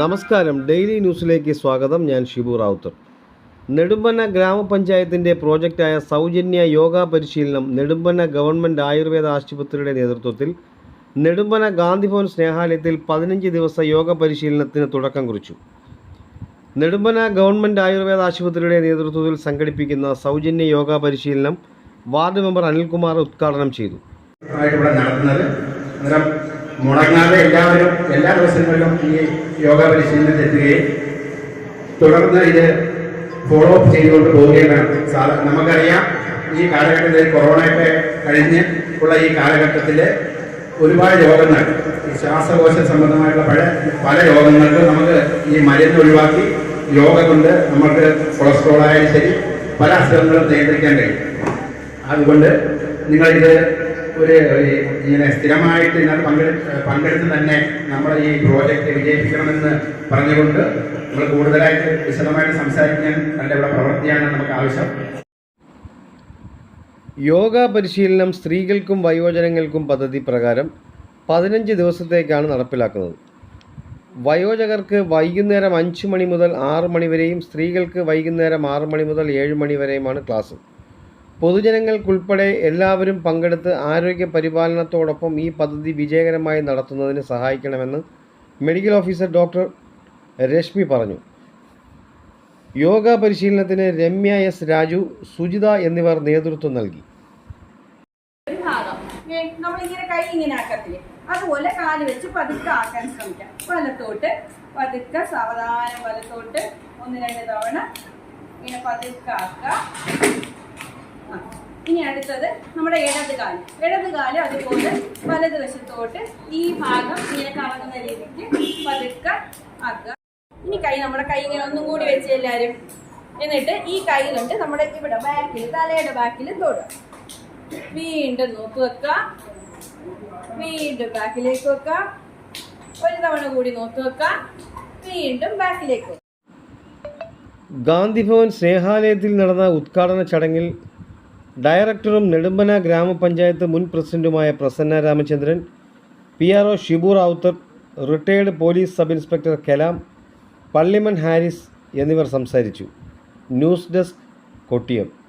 നമസ്കാരം. ഡെയിലി ന്യൂസിലേക്ക് സ്വാഗതം. ഞാൻ ഷിബു റാവുത്തർ. നെടുമ്പന ഗ്രാമപഞ്ചായത്തിന്റെ പ്രോജക്റ്റായ സൗജന്യ യോഗ പരിശീലനം നെടുമ്പന ഗവൺമെന്റ് ആയുർവേദ ആശുപത്രിയുടെ നേതൃത്വത്തിൽ നെടുമ്പന ഗാന്ധിഭവൻ സ്നേഹാലയത്തിൽ പതിനഞ്ച് ദിവസ യോഗ പരിശീലനത്തിന് തുടക്കം കുറിച്ചു. നെടുമ്പന ഗവൺമെന്റ് ആയുർവേദ ആശുപത്രിയുടെ നേതൃത്വത്തിൽ സംഘടിപ്പിക്കുന്ന സൗജന്യ യോഗ പരിശീലനം വാർഡ് മെമ്പർ അനിൽകുമാർ ഉദ്ഘാടനം ചെയ്തു. മുടങ്ങാതെ എല്ലാവരും എല്ലാ ദിവസങ്ങളിലും ഈ യോഗ പരിശീലനത്തിലെത്തുകയും തുടർന്ന് ഇത് ഫോളോ അപ്പ് ചെയ്തുകൊണ്ട് പോവുകയും വേണം സാധാ നമുക്കറിയാം ഈ കാലഘട്ടത്തിൽ കൊറോണയൊക്കെ കഴിഞ്ഞ് ഉള്ള ഈ കാലഘട്ടത്തിൽ ഒരുപാട് രോഗങ്ങൾ ഈ ശ്വാസകോശ സംബന്ധമായിട്ടുള്ള പല പല രോഗങ്ങൾക്കും നമുക്ക് ഈ മരുന്ന് ഒഴിവാക്കി യോഗ കൊണ്ട് നമുക്ക് കൊളസ്ട്രോൾ ആയാലും ശരി പല അസുഖങ്ങളും നിയന്ത്രിക്കാൻ കഴിയും. അതുകൊണ്ട് നിങ്ങളിത് ഒരു ഇങ്ങനെ സ്ഥിരമായിട്ട് ഇതിനകത്ത് പങ്കെടു പങ്കെടുത്ത് തന്നെ നമ്മൾ ഈ പ്രോജക്റ്റ് വിജയിപ്പിക്കണമെന്ന് പറഞ്ഞുകൊണ്ട് നമ്മൾ കൂടുതലായിട്ട് വിശദമായിട്ട് സംസാരിക്കാൻ തന്റെ ഇവിടെ പ്രവൃത്തിയാണ് നമുക്ക് ആവശ്യം. യോഗ പരിശീലനം സ്ത്രീകൾക്കും വയോജനങ്ങൾക്കും പദ്ധതി പ്രകാരം പതിനഞ്ച് ദിവസത്തേക്കാണ് നടപ്പിലാക്കുന്നത്. വയോജകർക്ക് വൈകുന്നേരം അഞ്ച് മണി മുതൽ ആറ് മണി വരെയും സ്ത്രീകൾക്ക് വൈകുന്നേരം ആറ് മണി മുതൽ ഏഴ് മണി വരെയുമാണ് ക്ലാസ്. പൊതുജനങ്ങൾക്കുൾപ്പെടെ എല്ലാവരും പങ്കെടുത്ത് ആരോഗ്യ പരിപാലനത്തോടൊപ്പം ഈ പദ്ധതി വിജയകരമായി നടത്തുന്നതിന് സഹായിക്കണമെന്ന് മെഡിക്കൽ ഓഫീസർ ഡോക്ടർ രശ്മി പറഞ്ഞു. യോഗ പരിശീലനത്തിന് രമ്യ എസ് രാജു സുജിത എന്നിവർ നേതൃത്വം നൽകി. അതുപോലെ കാൽ വെച്ച് പതുക്കെ ആക്കാൻ ശ്രമിക്കാം. വലത്തോട്ട് പതുക്കെ സാവധാനം വലത്തോട്ട്. ഒന്ന് രണ്ട് തവണ ഇങ്ങനെ പതുക്കെ ആക്കുക. ഇനി അടുത്തത് നമ്മുടെ ഇടത് കാൽ. ഇടത് കാൽ അതുപോലെ വലത് വശത്തോട്ട് ഈ ഭാഗം ഇങ്ങനെ കറങ്ങുന്ന രീതിക്ക് പതുക്ക ആക്കുക. ഇനി കൈ നമ്മുടെ കൈ ഇങ്ങനെ ഒന്നും കൂടി വെച്ച് എല്ലാവരും എന്നിട്ട് ഈ കൈ കൊണ്ട് നമ്മുടെ ഇവിടെ ബാക്കിൽ തലയുടെ ബാക്കിൽ തൊടുക. വീണ്ടും നോക്കി വെക്കുക വീണ്ടും ബാക്കിലേക്ക് വെക്കുക ഒരു തവണ കൂടി നോക്കി വെക്കുക വീണ്ടും ബാക്കിലേക്ക് ഗാന്ധിഭവൻ സ്നേഹാലയത്തിൽ നടന്ന ഉദ്ഘാടന ചടങ്ങിൽ ഡയറക്ടറും നെടുമ്പന ഗ്രാമപഞ്ചായത്ത് മുൻ പ്രസിഡന്റുമായ Prasanna Ramachandran P R O Shibu Ravuthar retired police sub inspector Kalam Pallimon Haris എന്നിവർ സംസാരിച്ചു. News desk Kottiyam.